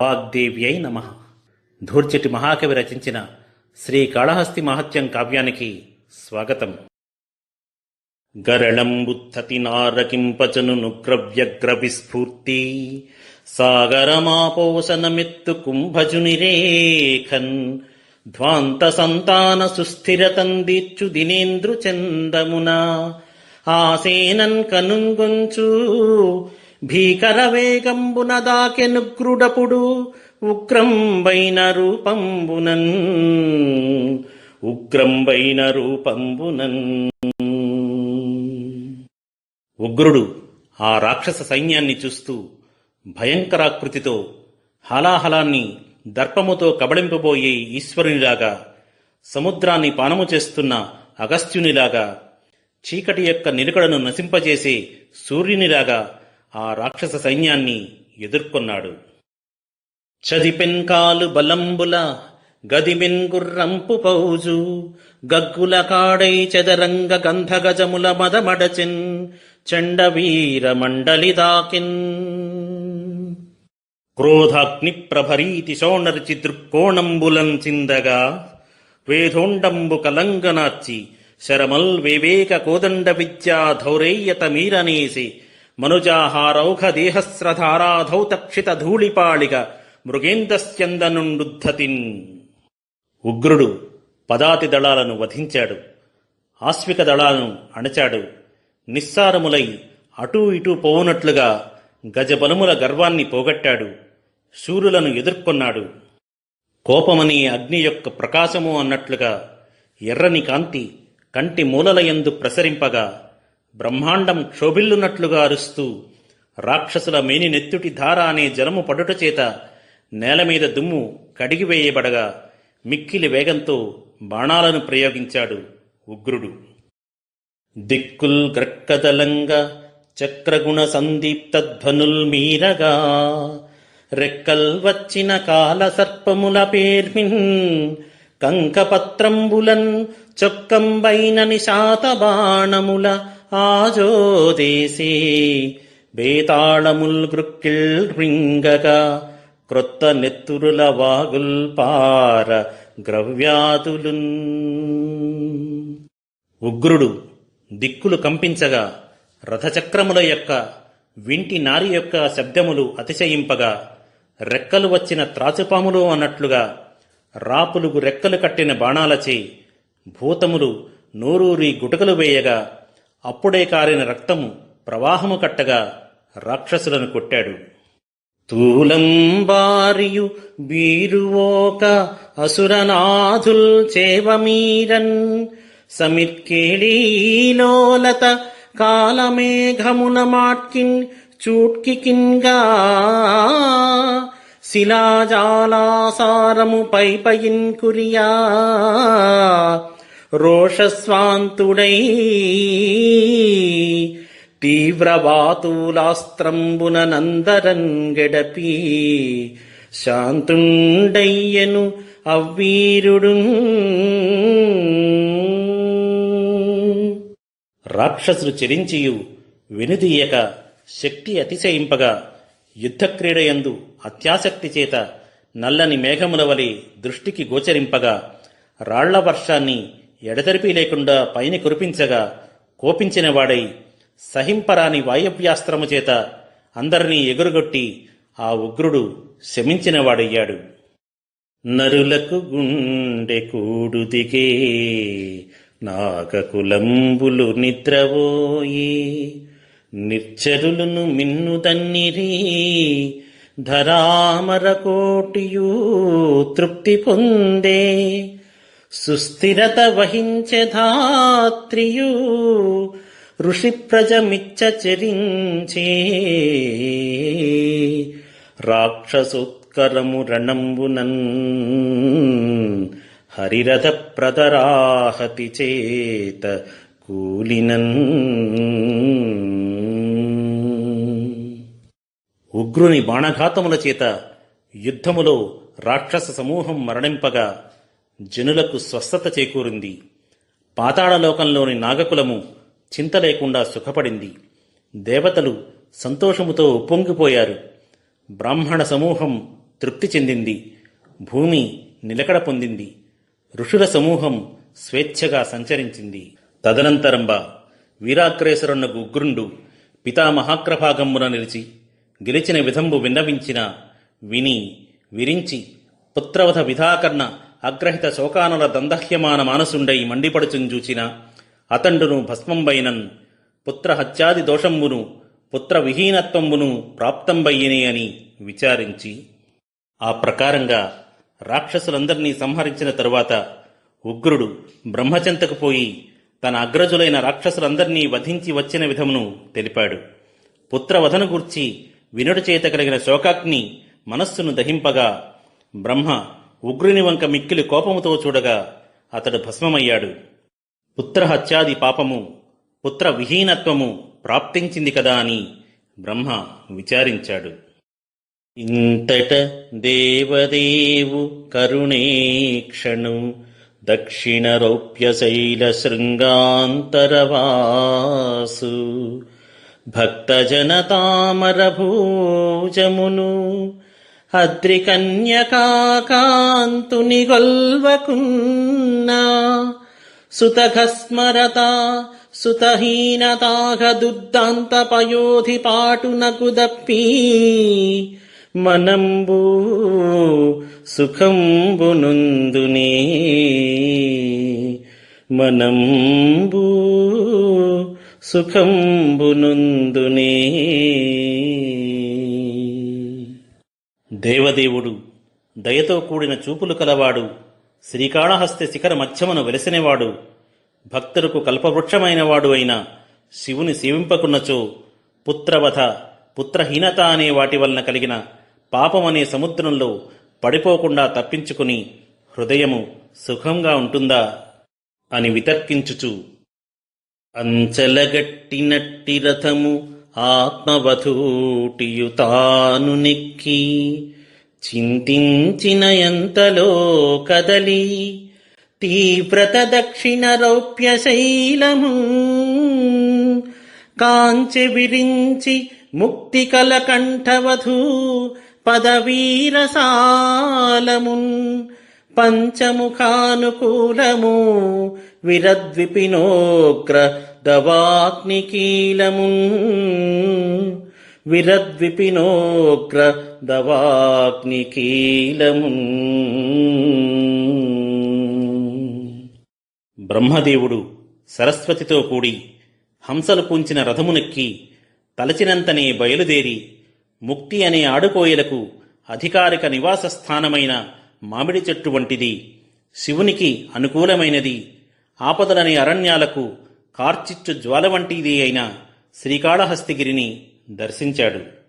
వాగ్దేవ్యై నమ. ధూర్చటి మహాకవి రచించిన శ్రీ కాళహస్తి మహత్యం కావ్యానికి స్వాగతం. గరళంబుత్థతి నారకింపచను నుగ్రవ్యగ్ర సాగరమాపోసనమిత్తు సాగరమాపోసనమెత్తు కుంభజునిరేఖన్ ధ్వాంత సంతాన సుస్థిరతందిచ్చు దినేంద్రు చందమున ఆసేనన్ కనుంగొంచు భీకర వేగంబున దాకెనుగ్రుడపుడు ఉగ్రంబైన రూపంబునన్ ఉగ్రంబైన రూపంబునన్ ఉగ్రుడు ఆ రాక్షస సైన్యాన్ని చూస్తూ భయంకరాకృతితో హలాహలాన్ని దర్పముతో కబళింపబోయే ఈశ్వరునిలాగా సముద్రాన్ని పానము చేస్తున్న అగస్త్యునిలాగా చీకటి యొక్క నిలుకడను నశింపజేసే సూర్యునిలాగా ఆ రాక్షస సైన్యాన్ని ఎదుర్కొన్నాడు. చదిపెన్కాలు బలంబుల గదిమెన్ గుర్రంపు పౌజు గగ్గుల కాడై చెదరంగ గంధ గజముల మదమడచెన్ చండవీర మండలి దాకిన్. క్రోధాగ్ని ప్రభరీతి శోణరిచి దృక్కోణంబులం చిందగా వేధోండంబు కలంగనార్చి శరమల్ వివేక కోదండ విద్యా ధౌరేయత మీరనేసి మనుజాహారౌఘ దేహస్రధారాధౌ తక్షిత ధూళిపాళిక మృగేంద్రస్యందనుండుద్ధతిన్ ఉగ్రుడు పదాతి దళాలను వధించాడు ఆశ్విక దళాలను అణచాడు నిస్సారములై అటూ ఇటూ పోవునట్లుగా గజబలముల గర్వాన్ని పోగొట్టాడు శూరులను ఎదుర్కొన్నాడు. కోపమని అగ్ని యొక్క ప్రకాశము అన్నట్లుగా ఎర్రని కాంతి కంటి మూలలయందు ప్రసరింపగా బ్రహ్మాండం క్షోభిల్లునట్లుగా అరుస్తూ రాక్షసుల మేని నెత్తుటి ధార అనే జలము పడుట చేత నేల మీద దుమ్ము కడిగివేయబడగా మిక్కిలి వేగంతో బాణాలను ప్రయోగించాడు ఉగ్రుడు. దిక్కుల్ గ్రక్కదలంగా చక్రగుణ సందీప్తధ్వనుల్ మీరగా రెక్కల్ వచ్చిన కాల సర్పముల పేర్మిన్ కంకపత్రంబులన్ చొక్కంబైన నిశాత బాణముల ఆజోదేసి బేతాళముల్ గృక్కిల్ రింగగా క్రొత్త నెత్తురుల వాగుల్ పార గ్రవ్యాతులున్ ఉగ్రుడు దిక్కులు కంపించగా రథచక్రముల యొక్క వింటి నారి యొక్క శబ్దములు అతిశయింపగా రెక్కలు వచ్చిన త్రాచుపాములు అన్నట్లుగా రాపులుగు రెక్కలు కట్టిన బాణాలచే భూతములు నోరూరి గుటకలు వేయగా అప్పుడే కారిన రక్తము ప్రవాహము కట్టగా రాక్షసులను కొట్టాడు. తూలం బారియు బీరువోక అసురనాథుల్ చేవమీరన్ సమిర్కేళీలోలత కాలమేఘమున మాట్కిన్ చూట్కికిన్గా శిలాజాలాసారము పైపయిన్ కురియా రోషస్వాంతుడై తీవ్రవాతూలాస్త్రంబున నందరంగెడపి శాంతుండయ్యను అవ్వీరుడు. రాక్షసులు చెరించియు వెనుదీయక శక్తి అతిశయింపగా యుద్ధక్రీడయందు అత్యాసక్తి చేత నల్లని మేఘముల వలె దృష్టికి గోచరింపగా రాళ్ళ వర్షాన్ని ఎడతెరిపి లేకుండా పైన కురిపించగా కోపించినవాడై సహింపరాని వాయవ్యాస్త్రము చేత అందరినీ ఎగురుగొట్టి ఆ ఉగ్రుడు శమించినవాడయ్యాడు నరులకు గుండె కూడు దిగే నాగకులంబులు నిద్రవోయి నిర్చరులను మిన్నుదన్నిరి ధరామర కోటియు తృప్తి పొందే సుస్థిరత వహించే ధాత్రియు ఋషి ప్రజమిచ్చ చరించే. రాక్షసోత్కరము రణంబునన్ హరిరథ ప్రదరాహతి చేత కూలినన్. ఉగ్రుని బాణఘాతముల చేత యుద్ధములో రాక్షస సమూహం మరణింపగా జనులకు స్వస్థత చేకూరింది. పాతాళలోకంలోని నాగకులము చింత లేకుండా సుఖపడింది. దేవతలు సంతోషముతో ఉప్పొంగిపోయారు. బ్రాహ్మణ సమూహం తృప్తి చెందింది. భూమి నిలకడ పొందింది. ఋషుల సమూహం స్వేచ్ఛగా సంచరించింది. తదనంతరంబ వీరాగ్రేసరున్న ఉగ్రుండు పితామహాగ్రభాగమ్మున నిలిచి గెలిచిన విధంబు విన్నవించిన విని విరించి పుత్రవధ విధాకర్ణ అగ్రహిత శోకానుల దందహ్యమాన మానసుండై మండిపడుచుంజూచిన అతండును భస్మంబైనన్ పుత్ర హత్యాది దోషంబును పుత్ర విహీనత్వంబును ప్రాప్తంబయ్యనే అని విచారించి ఆ ప్రకారంగా రాక్షసులందరినీ సంహరించిన తరువాత ఉగ్రుడు బ్రహ్మచంతకు పోయి తన అగ్రజులైన రాక్షసులందరినీ వధించి వచ్చిన విధమును తెలిపాడు. పుత్రవధను గూర్చి వినుడు చేత కలిగిన శోకాగ్ని మనస్సును దహింపగా బ్రహ్మ ఉగ్రుని వంక మిక్కిలి కోపముతో చూడగా అతడు భస్మమయ్యాడు. పుత్రహత్యాది పాపము పుత్ర విహీనత్వము ప్రాప్తించింది కదా అని బ్రహ్మ విచారించాడు. ఇంతట దేవదేవు కరుణేక్షణు దక్షిణ రౌప్య శైల శృంగాంతరవాసు భక్తజన తామర అద్రికన్యకాకాంతుని గొల్వకున్నా సుతఘస్మరత సుతహీనతాగ దుర్దాంత పయోధి పాటునకు దప్పి మనంబు సుఖంబునుందునే మనంబు సుఖంబునుందునే దేవదేవుడు దయతో కూడిన చూపులు కలవాడు శ్రీకాళహస్తి శిఖర మధ్యమును వెలసినవాడు భక్తులకు కల్పవృక్షమైనవాడు అయిన శివుని సేవింపకున్నచో పుత్రవధ పుత్రహీనత అనే వాటి వలన కలిగిన పాపమనే సముద్రంలో పడిపోకుండా తప్పించుకుని హృదయము సుఖంగా ఉంటుందా అని వితర్కించుచు అంచలగట్టినట్టి రథము ఆత్మవధూటియుతాను నెక్కి చింతించిన ఎంతలో కదలి తీవ్రత దక్షిణ రౌప్య శైలము కాంచె విరించి ముక్తి కల కంఠవధూ పదవీరసాలమున్ పంచముఖానుకూలము విరద్విపినోగ్ర దవాగ్నికీలమున్. విరద్విపినోగ్ర దవాగ్నికీలమున్ బ్రహ్మదేవుడు సరస్వతితో కూడి హంసలు పూంచిన రథమునెక్కి తలచినంతనే బయలుదేరి ముక్తి అనే ఆడుకోయలకు అధికారిక నివాస స్థానమైన మామిడి చెట్టు వంటిది. శివునికి అనుకూలమైనది. ఆపదలనే అరణ్యాలకు కార్చిచ్చు జ్వాల వంటిది అయిన శ్రీకాళహస్తిగిరిని దర్శించాడు.